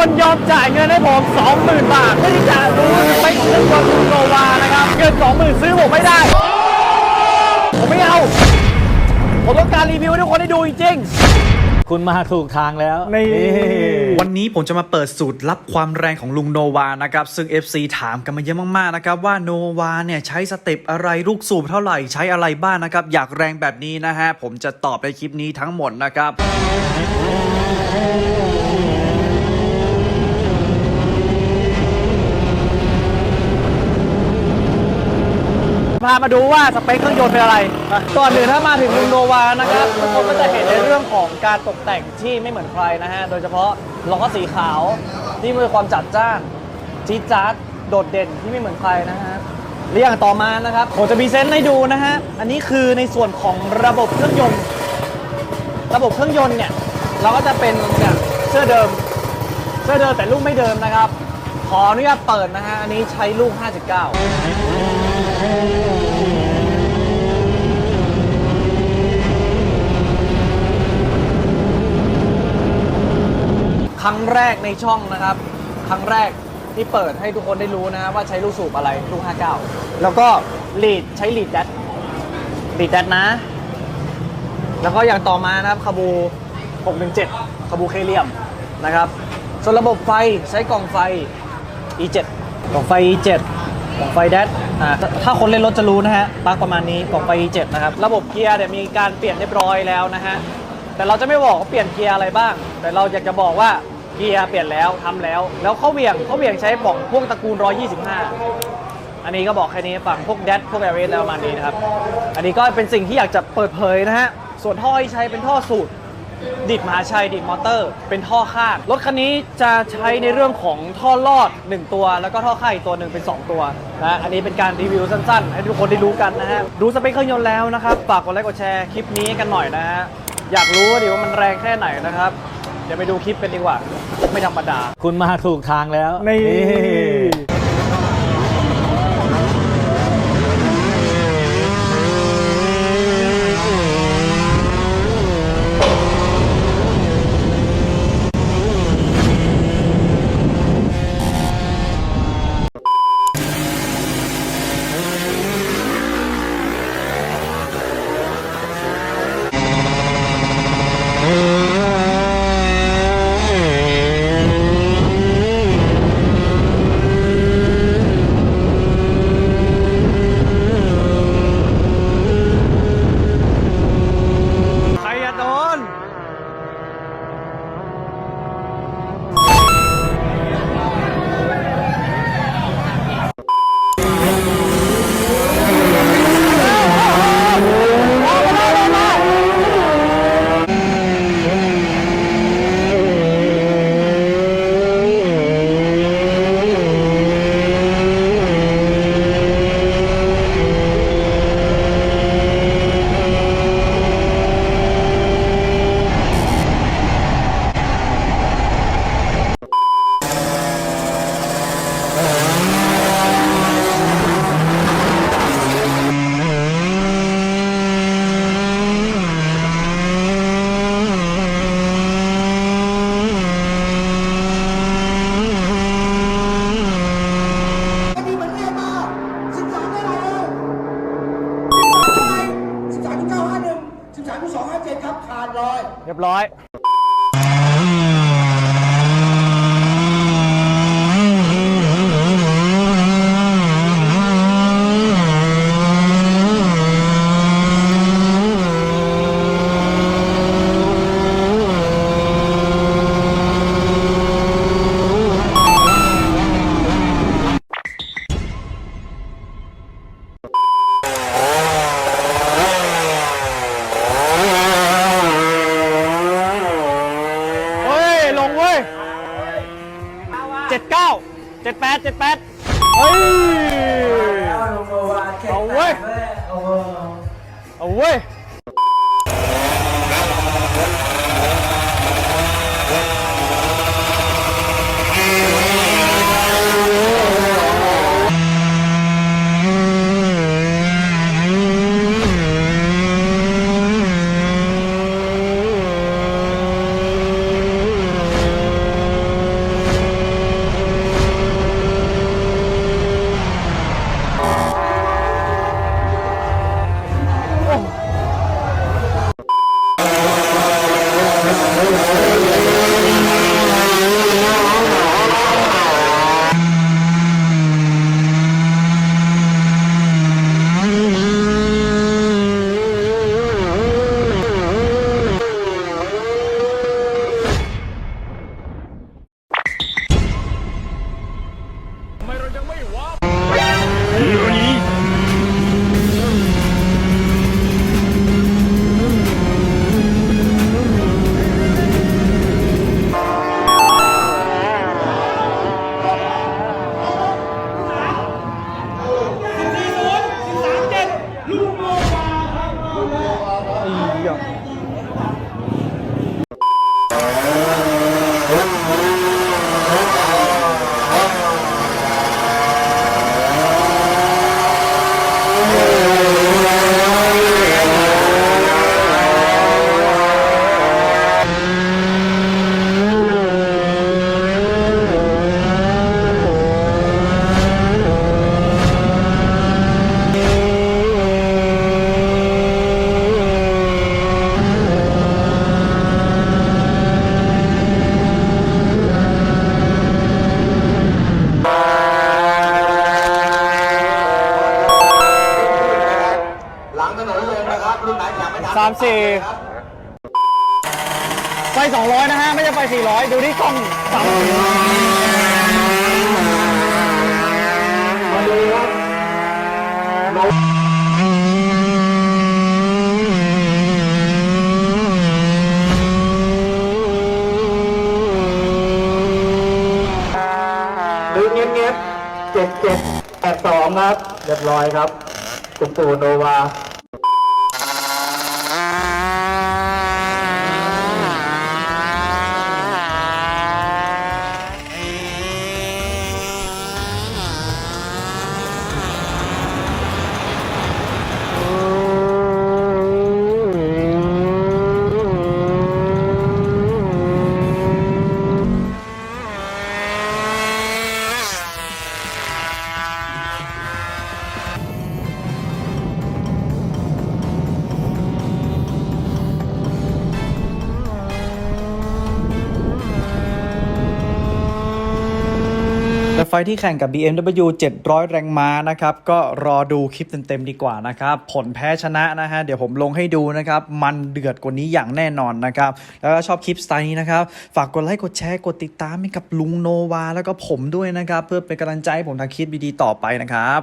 คนยอมจ่ายเงินให้ผม 20,000 บาทเพื่อที่จะรู้สเปคเครื่องยนต์โนวานะครับ เงิน 20,000 ซื้อผมไม่ได้ ผมไม่เอา ผมต้องการรีวิวให้ทุกคนได้ดูจริงๆ คุณมาถูกทางแล้ว นี่ วัวันนนี้ผมจะมาเปิดสูตรลับความแรงของลุงโนวานะครับ ซึ่ง FC ถามกันมาเยอะมากๆนะครับ ว่าโนวาเนี่ยใช้สเต็ปอะไรลูกสูบเท่าไหร่ใช้อะไรบ้างนะครับ อยากแรงแบบนี้นะฮะ ผมจะตอบในคลิปนี้ทั้งหมดนะครับามาดูว่าสเปคเครื่องยนต์เป็นอะไรก่อนอื่นถ้ามาถึงลุงโนวานะครับทุกคนก็จะเห็นในเรื่องของการตกแต่งที่ไม่เหมือนใครนะฮะ โดยเฉพาะล้อสีขาวที่มีความจัดจ้านจี๊ดจ๊าดโดดเด่นที่ไม่เหมือนใครนะฮะและอย่างต่อมานะครับผมจะมีเซนต์ให้ดูนะฮะ อันนี้คือในส่วนของระบบเครื่องยนต์ ระบบเครื่องยนต์เนี่ยเราก็จะเป็นเนี่ยเสื้อเดิม เสื้อเดิมแต่ลูกไม่เดิมนะครับ ขออนุญาตเปิดนะฮะ อันนี้ใช้ลูก 59 ครั้งแรกในช่องนะครับ ครั้งแรกที่เปิดให้ทุกคนได้รู้นะว่าใช้ลูกสูบอะไรลูก 59 แล้วก็ลีดใช้ลีดแดดลีดแดดนะ แล้วก็อย่างต่อมานะครับคาบู 617คาบูเคเลียมนะครับส่วนระบบไฟใช้กล่องไฟ E7 กล่องไฟ E7 กล่องไฟแดดอ่าถ้าคนเล่นรถจะรู้นะฮะปลั๊กประมาณนี้กล่องไฟ E7 นะครับ ระบบเกียร์เนี่ยมีการเปลี่ยนเรียบร้อยแล้วนะฮะ แต่เราจะไม่บอกว่าเปลี่ยนเกียร์อะไรบ้าง แต่เราอยากจะบอกว่าเกียร์เปลี่ยนแล้วทำแล้ว แล้วเขาเหวี่ยงเขาเหวี่ยงใช้บอกพวกตระกูล 125 อันนี้ก็บอกแค่นี้ฝั่งพวกแดดพวกแอร์เรสแล้วประมาณนี้นะครับ อันนี้ก็เป็นสิ่งที่อยากจะเปิดเผยนะฮะ ส่วนท่อที่ใช้เป็นท่อสูตร ดิดมหาชัยดิดมอเตอร์ เป็นท่อข้างรถคันนี้จะใช้ในเรื่องของท่อลอด 1 ตัว แล้วก็ท่อข้างอีกตัวหนึ่งเป็น 2 ตัวนะอันนี้เป็นการรีวิวสั้นๆ ให้ทุกคนได้รู้กันนะฮะดูสเปคเครื่องยนต์แล้วนะครับฝากกดไลค์กดแชร์คลิปนี้กันหน่อยนะฮะอยากรู้ว่าดิว่ามันแรงแค่ไหนนะครับเดี๋ยวไปดูคลิปกันดีกว่า ไม่ธรรมดา คุณมาถูกทางแล้ว นี่ ใครอะโดน อันนี้เหมือนเอมา13ได้ไรเอ่ย13ได้ไร13 951 13 257 ครับ ขาดลอย เรียบร้อย เจ็ดแปดเจ็ดแปดเฮ้ย เอาเว้ย เอาเว้ย หลั สามสี่ไฟสองร้อยนะฮะ ไม่ใช่ไฟสี่ร้อยดูที่กล้องสามมาดูครับดูเงียบๆเจ็ดเจ็ดแปดสองครับ เรียบร้อยครับ คุณปู่โนวา ไฟที่แข่งกับ BMW 700 แรงม้านะครับ ก็รอดูคลิปเต็มๆดีกว่านะครับ ผลแพ้ชนะนะฮะ เดี๋ยวผมลงให้ดูนะครับ มันเดือดกว่านี้อย่างแน่นอนนะครับ แล้วก็ชอบคลิปสไตล์นี้นะครับ ฝากกดไลค์กดแชร์กดติดตามให้กับลุงโนวา แล้วก็ผมด้วยนะครับ เพื่อเป็นกำลังใจให้ผมทำคลิปดีๆต่อไปนะครับ